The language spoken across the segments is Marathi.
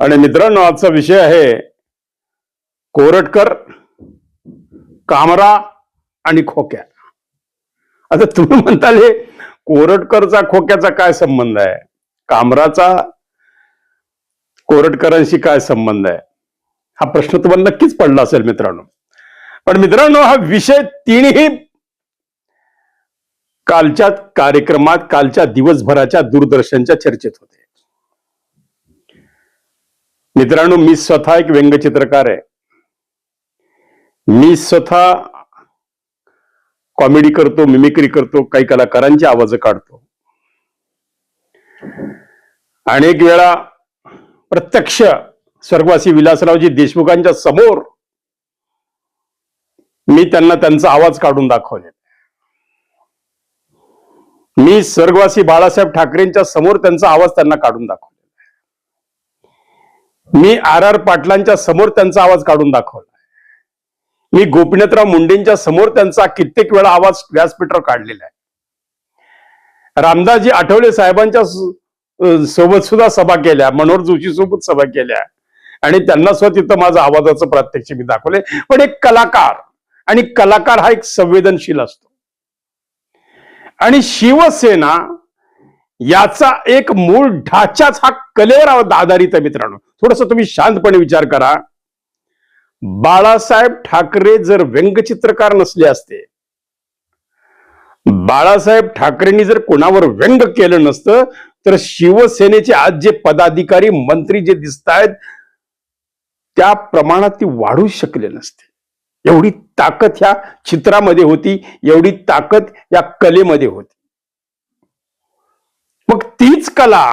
आणि मित्रांनो आजचा विषय आहे कोरटकर कामरा आणि खोक्या. आता तुम्ही म्हणताल हे कोरटकरचा खोक्याचा काय संबंध आहे? कामराचा कोरटकरांशी काय संबंध आहे? हा प्रश्न तुम्हाला नक्कीच पडला असेल मित्रांनो. पण मित्रांनो हा विषय तिन्ही कालच्या कार्यक्रमात कालच्या दिवसभराच्या दूरदर्शनच्या चर्चेत होते. मित्रांनो मी स्वतः एक व्यंगचित्रकार आहे. मी स्वतः कॉमेडी करतो मिमिक्री करतो काही कलाकारांची आवाज काढतो. अनेक वेळा प्रत्यक्ष स्वर्गवासी विलासरावजी देशमुखांच्या समोर मी त्यांना त्यांचा आवाज काढून दाखवले मी स्वर्गवासी बाळासाहेब ठाकरेंच्या समोर त्यांचा आवाज त्यांना काढून दाखव मी आर आर पाटलांच्या समोर त्यांचा आवाज काढून दाखवला. मी गोपीनाथराव मुंडेंच्या समोर त्यांचा कित्येक वेळा आवाज व्यासपीठावर काढलेला आहे. रामदासजी आठवले साहेबांच्या सोबत सुद्धा सभा केल्या मनोहर जोशी सोबत सभा केल्या. आणि त्यांना सुद्धा तिथं माझं आवाजाचं प्रात्यक्षिक मी दाखवले पण एक कलाकार आणि कलाकार हा एक संवेदनशील असतो. आणि शिवसेना याचा एक मूळ ढाचाच हा कलेवर आधारित आहे मित्रांनो. थोडस तुम्ही शांतपणे विचार करा. बाळासाहेब ठाकरे जर व्यंगचित्रकार नसले असते बाळासाहेब ठाकरेंनी जर कोणावर व्यंग केलं नसतं तर शिवसेनेचे आज जे पदाधिकारी मंत्री जे दिसत आहेत त्या प्रमाणात ती वाढू शकले नसते. एवढी ताकद ह्या चित्रामध्ये होती एवढी ताकद या कलेमध्ये होती. मग तीच कला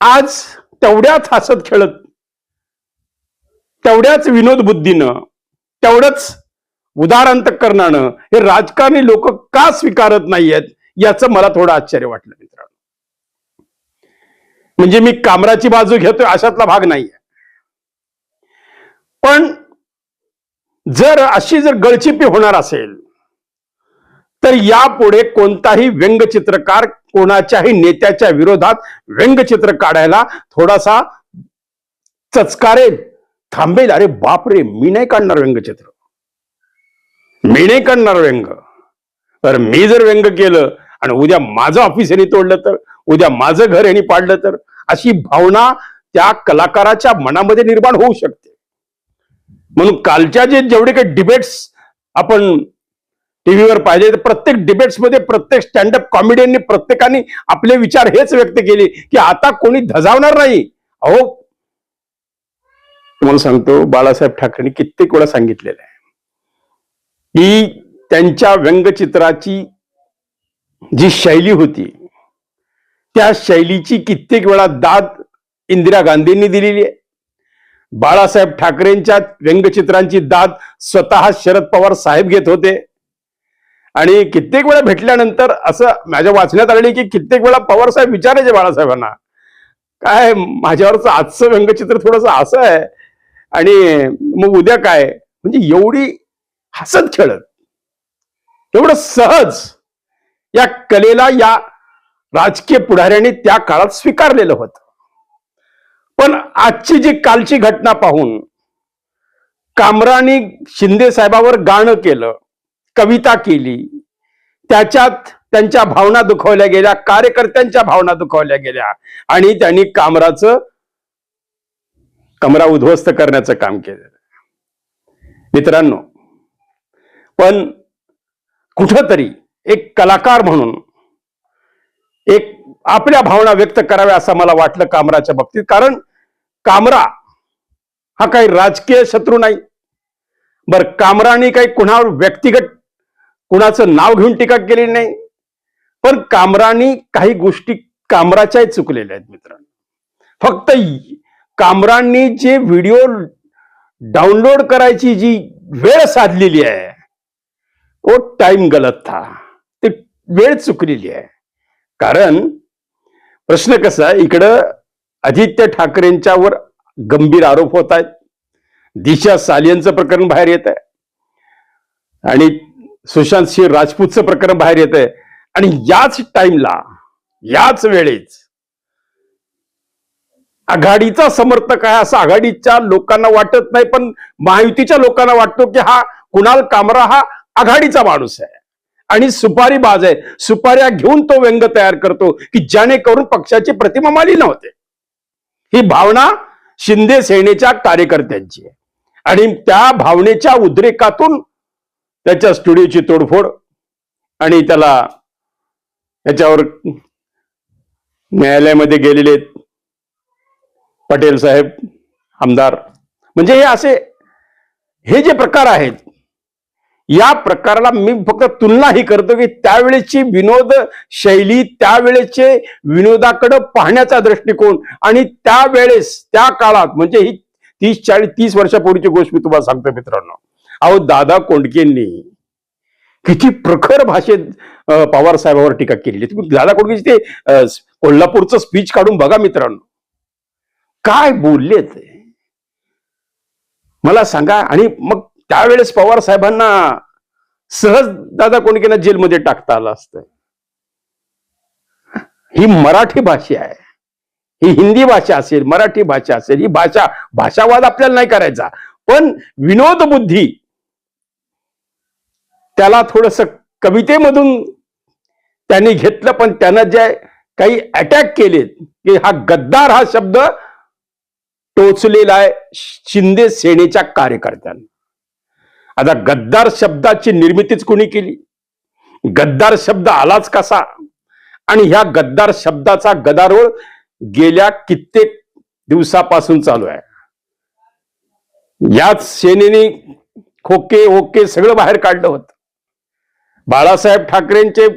आज तेवढ्याच हसत खेळत तेवढ्याच विनोद बुद्धीनं तेवढंच उदारांत अंतकरणानं हे राजकारणी लोक का स्वीकारत नाहीयेत याचं मला थोडं आश्चर्य वाटलं मित्रांनो. म्हणजे मी कामराची बाजू घेतोय अशातला भाग नाहीये. पण जर अशी जर गळचिपी होणार असेल तर यापुढे कोणताही व्यंगचित्रकार कोणाच्याही नेत्याच्या विरोधात व्यंगचित्र काढायला थोडासा चचकारेल थांबेल. अरे बापरे मी नाही काढणार व्यंगचित्र. मी नाही काढणार व्यंग. तर मी जर व्यंग केलं आणि उद्या माझं ऑफिस यांनी तोडलं तर उद्या माझं घर यांनी पाडलं तर अशी भावना त्या कलाकाराच्या मनामध्ये निर्माण होऊ शकते. म्हणून कालच्या जे जेवढे काही डिबेट्स आपण टीव्हीवर पाहिले तर प्रत्येक डिबेट्समध्ये प्रत्येक स्टँडअप कॉमेडियननी प्रत्येकाने आपले विचार हेच व्यक्त केले की आता कोणी धजावणार नाही. अहो तुम्हाला सांगतो बाळासाहेब ठाकरेंनी कित्येक वेळा सांगितलेलं आहे. की त्यांच्या व्यंगचित्राची जी शैली होती त्या शैलीची कित्येक वेळा दाद इंदिरा गांधींनी दिलेली आहे. बाळासाहेब ठाकरेंच्या व्यंगचित्रांची दाद स्वतः शरद पवार साहेब घेत होते. आणि कित्येक वेळा भेटल्यानंतर असं माझ्या वाचण्यात आलेली की कित्येक वेळा पवार साहेब विचारायचे बाळासाहेबांना. काय माझ्यावरचं आजचं व्यंगचित्र थोडस असं आहे आणि मग उद्या काय? म्हणजे एवढी हसत खेळत. एवढं सहज या कलेला या राजकीय पुढाऱ्यांनी त्या काळात स्वीकारलेलं होतं. पण आजची जी कालची घटना पाहून कामरानी शिंदे साहेबावर गाणं केलं कविता केली. त्याच्यात त्यांच्या भावना दुखवल्या गेल्या कार्यकर्त्यांच्या भावना दुखवल्या गेल्या. आणि त्यांनी कामराचं कमरा उद्ध्वस्त करण्याचं काम केलं मित्रांनो पण कुठंतरी एक कलाकार म्हणून एक आपल्या भावना व्यक्त कराव्या असं मला वाटलं कामराच्या बाबतीत. कारण कामरा हा काही राजकीय शत्रू नाही. बर कामराने काही कुणावर व्यक्तिगत कुणाचं नाव घेऊन टीका केली नाही. पण कामरानी काही गोष्टी कामराच्याही चुकलेल्या आहेत मित्रांनो. फक्त कामरांनी जे व्हिडिओ डाउनलोड करायची जी वेळ साधलेली आहे वो टाइम गलत था. ते वेळ चुकलेली आहे. कारण प्रश्न कसा आहे इकडं आदित्य ठाकरेंच्यावर गंभीर आरोप होत आहेत. दिशा सालियनचं प्रकरण बाहेर येत आहे. आणि सुशांत सिंह राजपूतचं प्रकरण बाहेर येत आहे. आणि याच टाइमला याच वेळेस आघाडीचा समर्थक आहे असं आघाडीच्या लोकांना वाटत नाही पण महायुतीच्या लोकांना वाटतो की हा कुणाल कामरा हा आघाडीचा माणूस आहे. आणि सुपारी बाज आहे. सुपाऱ्या घेऊन तो व्यंग तयार करतो की ज्याने करून पक्षाची प्रतिमा मालिन होते. ही भावना शिंदे सेनेच्या कार्यकर्त्यांची आहे. आणि त्या भावनेच्या उद्रेकातून त्याच्या स्टुडिओची तोडफोड आणि त्याला याच्यावर न्यायालयामध्ये गेलेले पटेल साहेब आमदार. म्हणजे हे असे हे जे प्रकार आहेत या प्रकाराला मी फक्त तुलना ही करतो की त्यावेळेची विनोद शैली त्यावेळेचे विनोदाकडे पाहण्याचा दृष्टिकोन आणि त्यावेळेस त्या काळात म्हणजे ही तीस चाळीस तीस वर्षापूर्वीची गोष्ट मी तुम्हाला सांगतो मित्रांनो. अहो दादा कोंडकेंनी किती प्रखर भाषेत पवार साहेबांवर टीका केलेली तुम्ही दादा कोंडकेची ते कोल्हापूरचं स्पीच काढून बघा मित्रांनो. काय बोलले ते? मला सांगा आणि मग त्यावेळेस पवार साहेबांना सहज दादा कोंडकेंना जेलमध्ये टाकता आलं असतं. ही मराठी भाषा आहे. ही हिंदी भाषा असेल मराठी भाषा असेल ही भाषा भाषावाद आपल्याला नाही करायचा. पण विनोद बुद्धी त्याला थोडस कवितेमधून त्यांनी घेतलं पण त्यानं जे काही अटॅक केलेत की हा गद्दार हा शब्द टोचलेला आहे शिंदे सेनेच्या कार्यकर्त्यांना. आता गद्दार शब्दाची निर्मितीच कोणी केली? गद्दार शब्द आलाच कसा? आणि ह्या गद्दार शब्दाचा गदारोळ गेल्या कित्येक दिवसापासून चालू आहे. याच सेनेने खोके ओके सगळं बाहेर काढलं होतं. बाळासाहेब ठाकरेंचे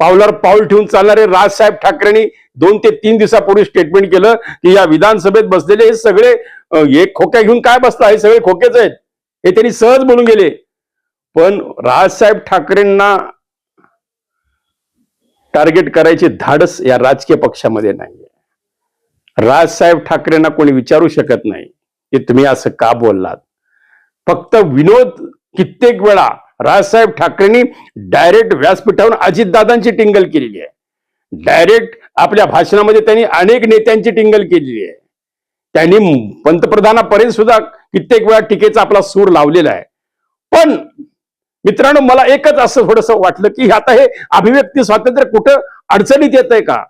पावलावर पाऊल ठेवून चालणारे राजसाहेब ठाकरेंनी दोन ते तीन दिवसापूर्वी स्टेटमेंट केलं की या विधानसभेत बसलेले हे सगळे एक खोक्या घेऊन काय बसता हे सगळे खोकेच आहेत. हे त्यांनी सहज बोलून गेले. पण राजसाहेब ठाकरेंना टार्गेट करायचे धाडस या राजकीय पक्षामध्ये नाहीये. राजसाहेब ठाकरेंना कोणी विचारू शकत नाही की तुम्ही असं का बोललात? फक्त विनोद कित्येक वेळा राजसाहेब ठाकरेंनी डायरेक्ट व्यासपीठावरून अजितदादांची टिंगल केलेली आहे. डायरेक्ट आपल्या भाषणामध्ये त्यांनी अनेक नेत्यांची टिंगल केलेली आहे. त्यांनी पंतप्रधानापर्यंत सुद्धा कित्येक वेळा टीकेचा आपला सूर लावलेला आहे. पण मित्रांनो मला एकच असं थोडस वाटलं की आता हे अभिव्यक्ती स्वातंत्र्य कुठं अडचणीत येत आहे का?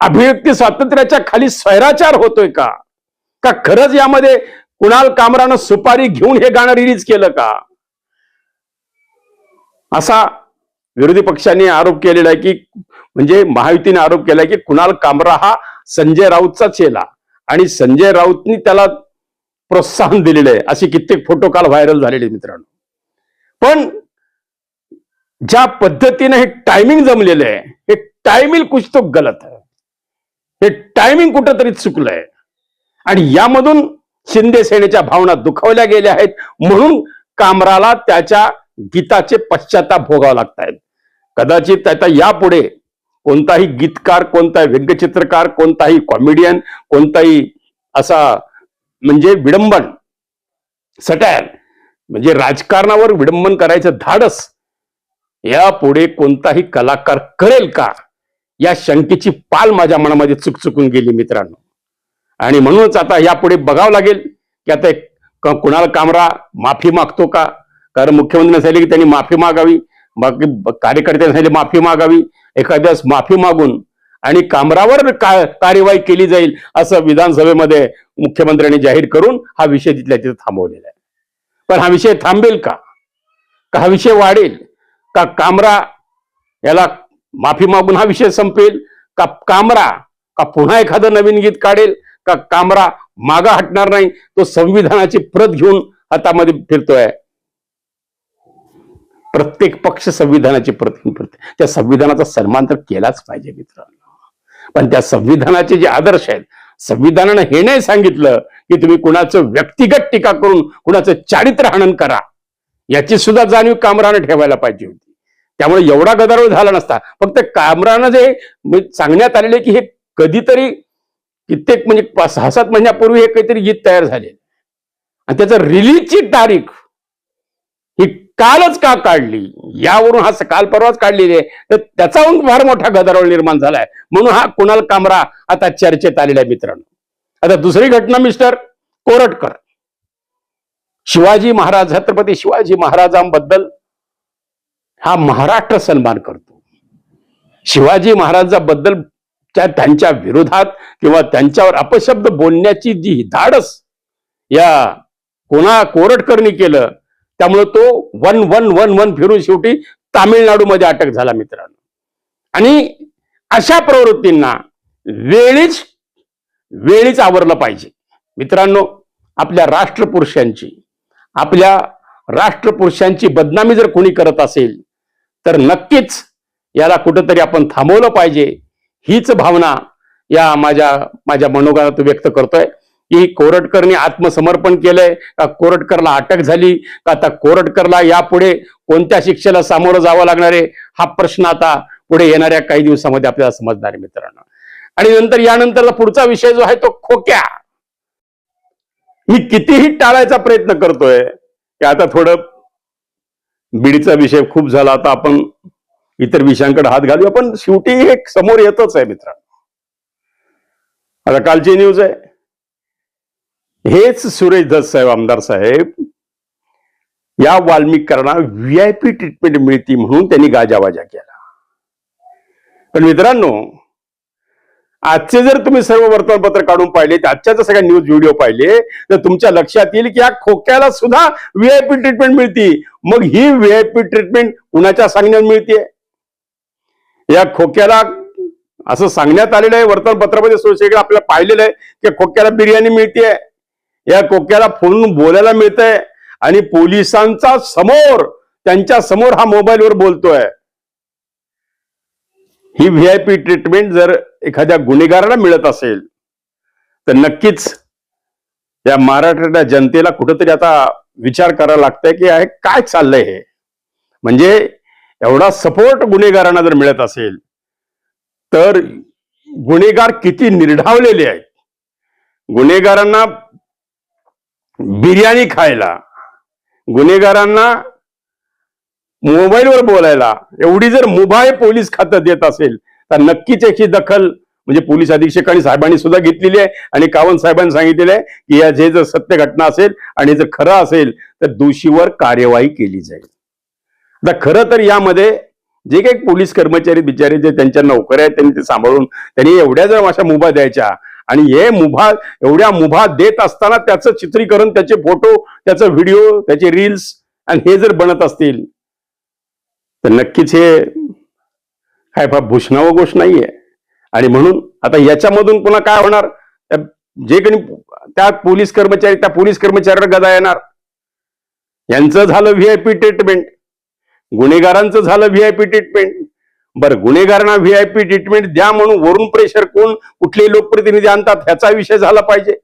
अभिव्यक्ती स्वातंत्र्याच्या खाली स्वैराचार होतोय का? का खरंच यामध्ये कुणाल कामरानं सुपारी घेऊन हे गाणं रिलीज केलं का? असा विरोधी पक्षांनी आरोप केलेला आहे की म्हणजे महायुतीने आरोप केला की कुणाल कामरा हा संजय राऊतचा चेला आणि संजय राऊतनी त्याला प्रोत्साहन दिलेलं आहे. असे कित्येक फोटो काल व्हायरल झालेले मित्रांनो. पण ज्या पद्धतीने हे टायमिंग जमलेलं आहे हे टायमिंग कुछ तो गलत आहे. हे टायमिंग कुठंतरी चुकलंय आणि यामधून शिंदे सेनेच्या भावना दुखावल्या गेल्या आहेत. म्हणून कामराला त्याच्या गीताचे पश्चाताप भोगावे लागत आहेत. कदाचित आता यापुढे कोणताही गीतकार कोणताही व्यंगचित्रकार कोणताही कॉमेडियन कोणताही असा म्हणजे विडंबन सटायर म्हणजे राजकारणावर विडंबन करायचं धाडस यापुढे कोणताही कलाकार करेल का? या शंकेची पाल माझ्या मनामध्ये चुकचुकून गेली मित्रांनो. आणि म्हणूनच आता यापुढे बघावं लागेल की आता एक कुणाल कामरा माफी मागतो का? कारण मुख्यमंत्री सांगितले की त्यांनी माफी मागावी बाकी कार्यकर्त्यांनी सांगितले माफी मागावी. एखाद्यास माफी मागून आणि कामरावर का कार्यवाही केली जाईल असं विधानसभेमध्ये मुख्यमंत्र्यांनी जाहीर करून हा विषय तिथल्या तिथे थांबवलेला आहे. पण हा विषय थांबेल का? का हा विषय वाढेल? का कामरा याला माफी मागून हा विषय संपेल? का कामरा का पुन्हा एखादं नवीन गीत काढेल? का कामरा मागा हटणार नाही? तो संविधानाची प्रत घेऊन हातामध्ये फिरतोय. प्रत्येक पक्ष संविधानाचे प्रत करते त्या संविधानाचा सन्मान तर केलाच पाहिजे मित्रांनो. पण त्या संविधानाचे जे आदर्श आहेत संविधानानं हे नाही सांगितलं की तुम्ही कुणाचं व्यक्तिगत टीका करून कुणाचं चारित्र्य हनन करा. याची सुद्धा जाणीव कामरानं ठेवायला पाहिजे होती. त्यामुळे एवढा गदारोळ झाला नसता. फक्त कामरानं जे म्हणजे सांगण्यात आलेले की हे कधीतरी कित्येक म्हणजे पाच- सहा सात महिन्यापूर्वी हे काहीतरी गीत तयार झाले. आणि त्याचं रिलीजची तारीख ही कालच का काढली? यावरून हा काल परवाच काढलेली आहे. तर त्याचाहून फार मोठा गदारोळ निर्माण झालाय. म्हणून हा कुणाल कामरा आता चर्चेत आलेला आहे मित्रांनो. आता दुसरी घटना मिस्टर कोरटकर. शिवाजी महाराज छत्रपती शिवाजी महाराजांबद्दल हा महाराष्ट्र सन्मान करतो. शिवाजी महाराजांबद्दल त्यांच्या विरोधात किंवा त्यांच्यावर अपशब्द बोलण्याची जी धाडस या कोणा कोरटकरनी केलं त्यामुळे तो वन वन वन वन फिरून शेवटी तामिळनाडूमध्ये अटक झाला मित्रांनो. आणि अशा प्रवृत्तींना वेळीच वेळीच आवरलं पाहिजे. मित्रांनो आपल्या राष्ट्रपुरुषांची आपल्या राष्ट्रपुरुषांची बदनामी जर कोणी करत असेल तर नक्कीच याला कुठंतरी आपण थांबवलं पाहिजे. हीच भावना या माझ्या माझ्या मनोगतात व्यक्त करतोय. की कोरटकरने आत्मसमर्पण केलंय? का कोरटकरला अटक झाली? का आता कोरटकरला यापुढे कोणत्या शिक्षेला सामोरं जावं लागणार आहे? हा प्रश्न आता पुढे येणाऱ्या काही दिवसामध्ये आपल्याला समजणार आहे मित्रांनो. आणि नंतर यानंतरचा पुढचा विषय जो आहे तो खोक्या. मी कितीही टाळायचा प्रयत्न करतोय की आता थोडं बीडीचा विषय खूप झाला. आता आपण इतर विषयांकडे हात घालूया पण शेवटी हे समोर येतच आहे मित्रांनो. आता कालची न्यूज आहे. हेच सुरेश दत्त साहेब आमदार साहेब या वाल्मिकांना व्हीआयपी ट्रीटमेंट मिळती म्हणून त्यांनी गाजावाजा केला. पण मित्रांनो आजचे जर तुम्ही सर्व वर्तमानपत्र काढून पाहिले आजच्या जर सगळ्या न्यूज व्हिडिओ पाहिले तर तुमच्या लक्षात येईल की या खोक्याला सुद्धा व्हीआयपी ट्रीटमेंट मिळती. मग ही व्हीआयपी ट्रीटमेंट कुणाच्या सांगण्यात मिळते या खोक्याला असं सांगण्यात आलेलं आहे वर्तमानपत्रामध्ये सोशल आपल्याला पाहिलेलं आहे की खोक्याला बिर्याणी मिळते या कोक्याला फोन बोलायला मिळतंय. आणि पोलिसांचा समोर त्यांच्यासमोर हा मोबाईलवर बोलतोय. ही व्हीआयपी ट्रीटमेंट जर एखाद्या गुन्हेगाराला मिळत असेल तर नक्कीच या महाराष्ट्राच्या जनतेला कुठंतरी आता विचार करायला लागतंय की हे काय चाललंय हे? म्हणजे एवढा सपोर्ट गुन्हेगारांना जर मिळत असेल तर गुन्हेगार किती निर्ढावलेले आहेत? गुन्हेगारांना बिर्याणी खायला. गुन्हेगारांना मोबाईलवर बोलायला. एवढी जर मुभा पोलीस खातं देत असेल तर नक्कीच याची दखल म्हणजे पोलीस अधीक्षक आणि साहेबांनी सुद्धा घेतलेली आहे. आणि कावंत साहेबांनी सांगितलेलं आहे की या जे जर सत्य घटना असेल आणि जर खरं असेल तर दोषीवर कार्यवाही केली जाईल. आता खरं तर यामध्ये जे काही पोलीस कर्मचारी बिचारे जे त्यांच्या नोकऱ्या आहेत त्यांनी ते सांभाळून त्यांनी एवढ्या जर अशा मुभा द्यायच्या आणि हे मुभा एवढ्या मुभा देत असताना त्याचं चित्रीकरण त्याचे फोटो त्याचा व्हिडिओ त्याचे रील्स आणि हे जर बनत असतील तर नक्कीच हे काय फार भूषणावं गोष्ट नाहीये. आणि म्हणून आता याच्यामधून पुन्हा काय होणार? जे कोणी त्या पोलीस कर्मचारी त्या पोलीस कर्मचाऱ्यावर गदा येणार. यांचं झालं व्हीआयपी ट्रीटमेंट गुन्हेगारांचं झालं व्हीआयपी ट्रीटमेंट बरं गुन्हेगारांना व्हीआयपी ट्रीटमेंट द्या म्हणून वरून प्रेशर कोण कुठले लोकप्रतिनिधी आणतात ह्याचा विषय झाला पाहिजे.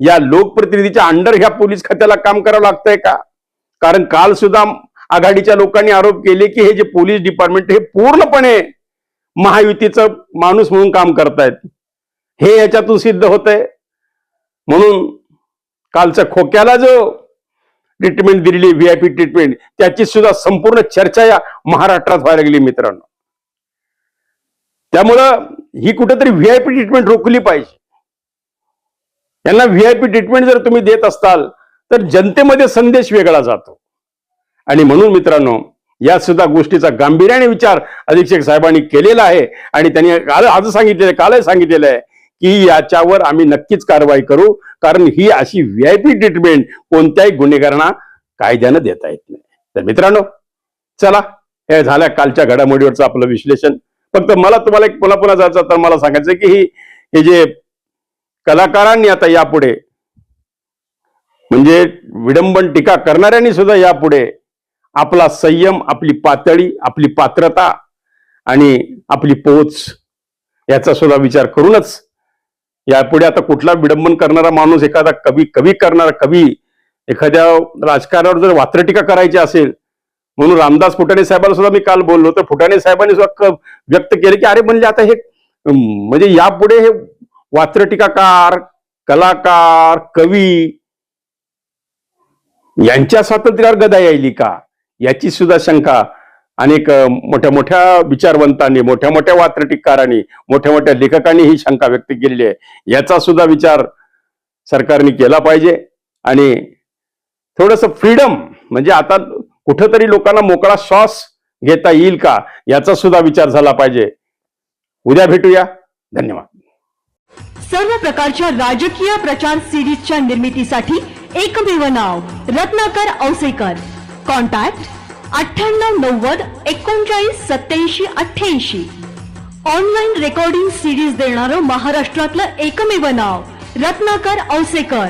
या लोकप्रतिनिधीच्या अंडर ह्या पोलीस खात्याला काम करावं लागतंय का? कारण काल सुद्धा आघाडीच्या लोकांनी आरोप केले की हे जे पोलीस डिपार्टमेंट हे पूर्णपणे महायुतीचं माणूस म्हणून काम करतायत. हे याच्यातून सिद्ध होत आहे म्हणून कालच्या खोक्याला जो ट्रीटमेंट दिलेली व्हीआयपी ट्रीटमेंट त्याची सुद्धा संपूर्ण चर्चा या महाराष्ट्रात व्हायला गेली मित्रांनो. त्यामुळं ही कुठेतरी पी ट्रीटमेंट रोखली पाहिजे. यांना पी ट्रीटमेंट जर तुम्ही देत असाल तर जनतेमध्ये संदेश वेगळा जातो. आणि म्हणून मित्रांनो या सुद्धा गोष्टीचा गांभीर्याने विचार अधीक्षक साहेबांनी केलेला आहे. आणि त्यांनी काल आज सांगितलेलं आहे कालही सांगितलेलं आहे की याच्यावर आम्ही नक्कीच कारवाई करू कारण ही अशी व्ही आय पी ट्रीटमेंट कोणत्याही गुन्हेगारांना कायद्यानं देता येत नाही. तर मित्रांनो चला हे झाल्या कालच्या घडामोडीवरचं आपलं विश्लेषण. फक्त मला तुम्हाला एक पुन्हा पुन्हा जायचं तर मला सांगायचं की ही हे जे कलाकारांनी आता यापुढे म्हणजे विडंबन टीका करणाऱ्यांनी सुद्धा यापुढे आपला संयम आपली पातळी आपली पात्रता आणि आपली पोच याचा सुद्धा विचार करूनच यापुढे आता कुठला विडंबन करणारा माणूस एखादा कवी कवी करणारा कवी एखाद्या राजकारणावर जर वात्रटिका करायची असेल म्हणून रामदास फुटाणे साहेबांना सुद्धा मी काल बोललो तर फुटाणे साहेबांनी सुद्धा व्यक्त केले की अरे म्हणजे आता हे म्हणजे यापुढे हे वात्रटिकाकार कलाकार कवी यांच्या स्वातंत्र्यावर गदा यायली का? याची सुद्धा शंका अनेक मोठ्या मोठ्या विचारवंतांनी मोठ्या मोठ्या वात्रटीकारांनी मोठ्या मोठ्या लेखकांनी ही शंका व्यक्त केलेली आहे. याचा सुद्धा विचार सरकारने केला पाहिजे आणि थोडस फ्रीडम म्हणजे आता कुठंतरी लोकांना मोकळा श्वास घेता येईल का? याचा सुद्धा विचार झाला पाहिजे. उद्या भेटूया. धन्यवाद. सर्व प्रकारच्या राजकीय प्रचार सिरीजच्या निर्मितीसाठी एकमेव नाव रत्नाकर औसेकर. कॉन्टॅक्ट अठ्ठ्याण्णव नव्वद एकोणचाळीस सत्याऐंशी अठ्ठ्याऐंशी. ऑनलाईन रेकॉर्डिंग सिरीज देणारं महाराष्ट्रातलं एकमेव नाव रत्नाकर औसेकर.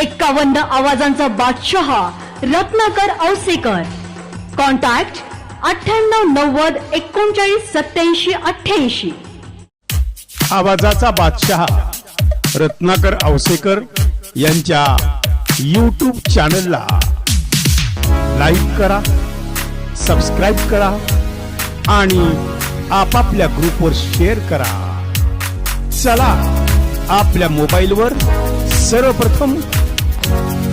एक्कावन्न आवाजांचा बादशहा रत्नाकर औसेकर. कॉन्टॅक्ट अठ्ठ्याण्णव नव्वद एकोणचाळीस सत्याऐंशी अठ्ठ्याऐंशी. आवाजाचा बादशहा रत्नाकर औसेकर यांच्या यूट्यूब चॅनलला लाईक करा सबस्क्राईब करा आणि आपापल्या ग्रुपवर शेअर करा. चला आपल्या मोबाईलवर सर्वप्रथम